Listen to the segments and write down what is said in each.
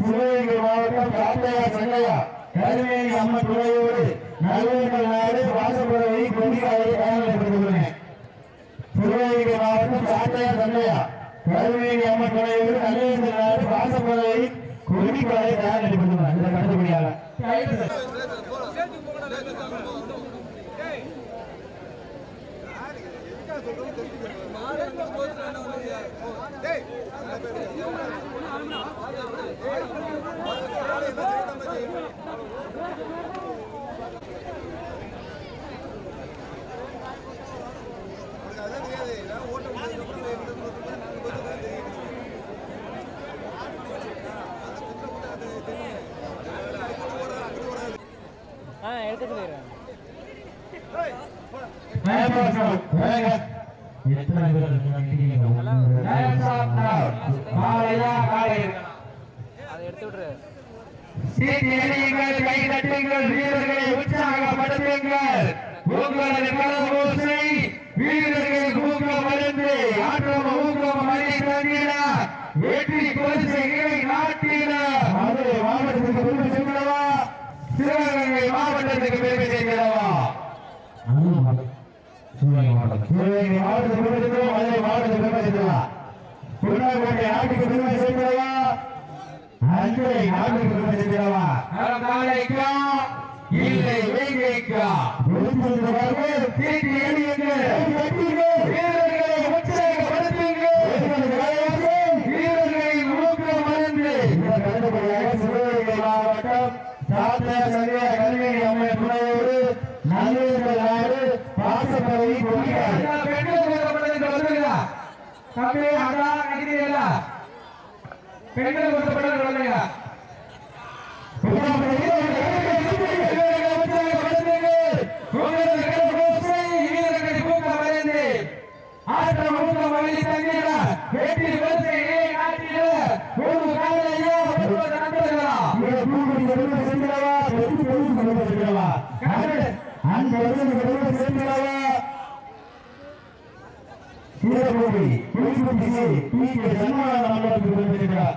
சிவகங்கை மாவட்டம் காட்டையா சங்கையா கருவேணி அம்மன் துணையோடு நல்லூர்கள் நாடு வாசப்பறவை கொடிகாலை பயன்படுத்துகிறேன் சிவகங்கை மாவட்டம் காட்டையா சங்கையா கருவேணி அம்மன் துணையோடு நல்லூர்கள் நாடு வாசப்பறவை கொடிகாலை தயாரிக்கப்படுகிறேன் இந்த கண்டுபிடியாக எடுத்து போயிடுறேன் எத்தனை பேர் காலையா காலை அதை எடுத்து விட்ரு சீட்டி எறியுங்கள் கை தட்டுங்கள் வீரர்களை உற்சாகப்படுத்துங்கள் உங்களது கலவோசை வீரர்கள் ஊக்கம் மருந்து ஆற்றம் ஊக்கம் அளிக்கிற வெற்றி கோசைகளை நாட்டின மதுரை மாவட்டத்துக்கு பெருமை சேர்க்கிறவா சிவகங்கை மாவட்டத்துக்கு பெருமை சேர்க்கிறவா? இல்லை வேங்கைக்கா தீட்டி எறியுங்கள் வீரர்களை உற்சாகப்படுத்துங்கள் வீரர்களின் ஊக்கம் மருந்து சிவகங்கை மாவட்டம் சாத்திய சங்க கல்வி அம்மை துணையோடு நல்லூர்கள் நாடு பாசப்பறவை கொடியார் பெண்கள் கொடுக்கப்பட்டது வந்துருங்களா தம்பி அண்ணா நடிக்கிறீங்களா பெண்களை கொடுக்கப்பட்டது வந்துருங்க சீரபூமி புலிகுண்டிசி பீகே சன்மான மண்டலத்துக்கு வந்திருக்கிறார்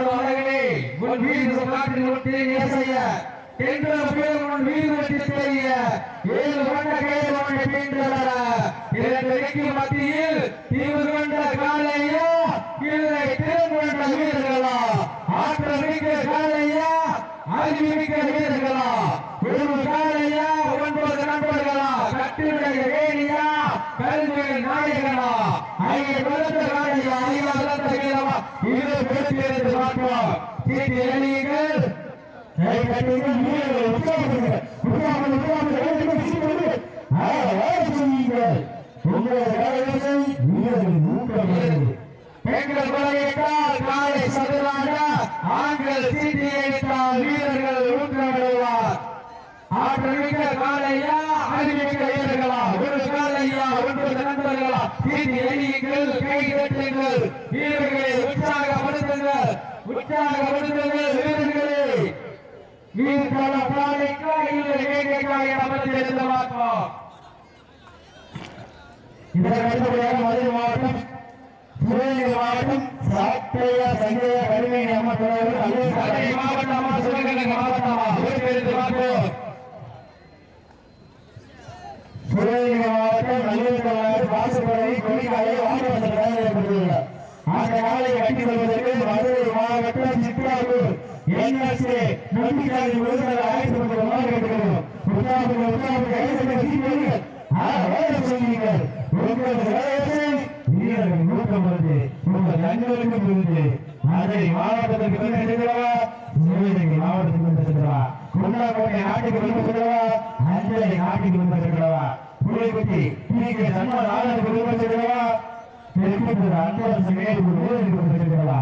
உற்சாகப்படுத்துங்கள் உங்களது உற்சாகம் உங்களது ஊக்கம் கொடுத்து உங்கள் கண்களுக்கு கொடுத்து எங்க மாற்றுவா சிவகங்கை மாவட்டத்துக்கு இருக்கிறவா மத்தியில் தீவு காலையா இல்லை திருமண வீரர்களா? ஆற்றல் மிக்க காலையா அறிவிக்க வீரர்களா? ஒரு காலையா ஒன்பது நண்பர்களா? கட்டிலுடைய வேணியா கல்வி நாயகனா? ஐய பலத்த காலையா ஐய பலத்த வீரமா இது பார்ப்போம். சீட்டி எளியுங்கள் கை கட்டுங்கள் வீரர்கள் உற்சாகப்படுங்க உற்சாகம் உற்சாகம் எழுதுங்கள் சீட்டு பெண்கள் கொலையிட்டால் காலை சதுராக ஆண்கள் சீட்டி வீரர்கள் ஊக்கமடைவார் ஆற்றமிக்க காலையா அறிவிக்க வீரர்களா? ஒரு காலையா ஒன்பது நண்பர்களா? சீட்டி எரியுங்கள் கை கட்டுங்கள் வீரர்களை உற்சாகப்படுத்துங்கள் வீரர்களே வீரர்கள காலைக்கா இல்லை அமர்ந்து இருந்த இதற்கு அடுத்தபடியாக மதுரை மாவட்டம் சிவகங்கை மாவட்டம் சாத்தையா தலைவர் மாவட்டமா சிவகங்கை மாவட்டமா சிவகங்கை மாவட்டம் நல்லூர் அந்த நாளை கட்டிக் கொள்வதற்கு மதுரை மாவட்டம் சித்ராபூர் என்எஸ்ஏ நம்பிக்கையாளர் விருதுகளை அழைத்து கொண்டிருக்கிறோம் கேட்டுக்கிறோம் உற்சாகம் உற்சாகம் கைது சீட்டுகள் வேலை செய்யுங்கள் உங்களது வேலையை வீரர்கள் ஊக்கம் வருது உங்கள் கண்களுக்கு விருது மதுரை மாவட்டத்திற்கு பெருமை சேர்க்கிறவா சிவகங்கை மாவட்டத்துக்கு பெருமை சேர்க்கிறவா குண்டாக்கோட்டை நாட்டுக்கு பெருமை சேர்க்கிறவா அஞ்சலை நாட்டுக்கு பெருமை சேர்க்கிறவா புலிக்குட்டி பிகே சன்மான ஆளுக்கு பெருமை சேர்க்கிறவா தெற்கு அன்பரசு மேற்கு வீரருக்கு பெருமை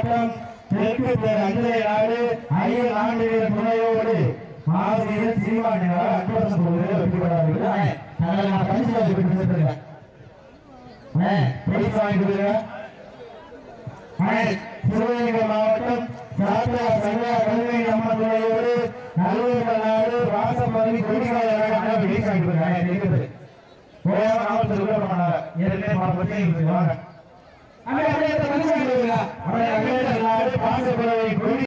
ஒரு மாவட்டம் பேர் அஞ்சலை ஐயர் துணையோடு சீமானியார் அன்பரசன் நான் பரிசு வாங்கி பரிசு வாங்கி சிவகங்கை மாவட்டம் சாத்தா சங்கா கல்வி அம்மன் துணையோடு நல்லூர் நாடு வாசப்பகுதி கொடிகால வெளியே வாங்கி கொடுக்குறேன் போயாம நாமத்தில் உள்ள ஏற்கனவே வாங்க அங்கே அப்படியே பரிசு அங்கே பாசப்படவை கொடி